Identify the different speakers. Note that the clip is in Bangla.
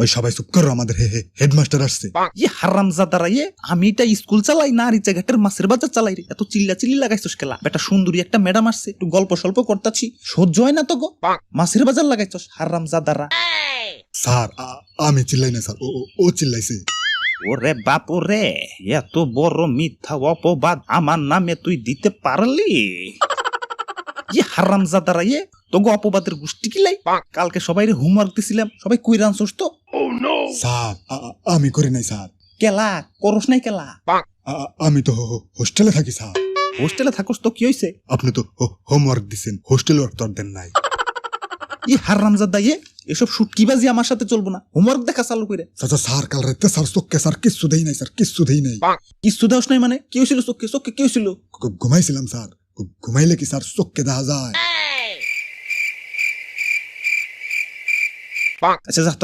Speaker 1: ওই সবাই চুপ করো আমাদের হে হেডমাস্টার আসছে।
Speaker 2: ইয়ে হারাম জাদারা ইয়ে আমি এটা স্কুল চালাই না আর ঘাটের মাছের বাজার চালাই রে। এত চিল্লা চিল্লি লাগাইছস কেলা বেটা সুন্দরী একটা ম্যাডাম আসছে একটু গল্প সল্প করতাছি। সহ্য হয় না তো গো। মাছের বাজার লাগাইছস হারাম জাদারা।
Speaker 1: স্যার আমি চিল্লাই না স্যার। ও চিল্লাইছে।
Speaker 2: ওরে বাপ রে এত বড় মিথ্যা অপবাদ আমার নামে তুই দিতে পারলি? ইয়ে হারাম জাদারা ইয়ে তোগো অপবাদের গোষ্ঠী কিলাই কালকে সবাই হোমওয়ার্ক দিছিলাম সবাই কইরা আনছস তো?
Speaker 1: স্যার আ- আ- আমি করি নাই স্যার।
Speaker 2: কেলা করস নাই কেলা?
Speaker 1: আমি তো হোস্টেলে থাকি স্যার।
Speaker 2: হোস্টেলে থাকস তো কি হইছে?
Speaker 1: আপনি তো হোমওয়ার্ক দিছেন হোস্টেল ওয়ার্ক তো দেন নাই।
Speaker 2: ই হারামজাদা ইয়ে এসব শুটকিবাজি আমার সাথে চলবো না। হোমওয়ার্ক দেখা চালু করে
Speaker 1: চাচা স্যার কাল রাতে স্যার চোখকে স্যার কিচ্ছু দেই নাই স্যার কিচ্ছু দেই নাই।
Speaker 2: কিছু দেওস নাই মানে? কি হয়েছিল চোখে চোখে কি হয়েছিল
Speaker 1: ঘুমাইছিলাম স্যার। ঘুমাইলে কি স্যার চোখকে দেখা যায়?
Speaker 2: আচ্ছা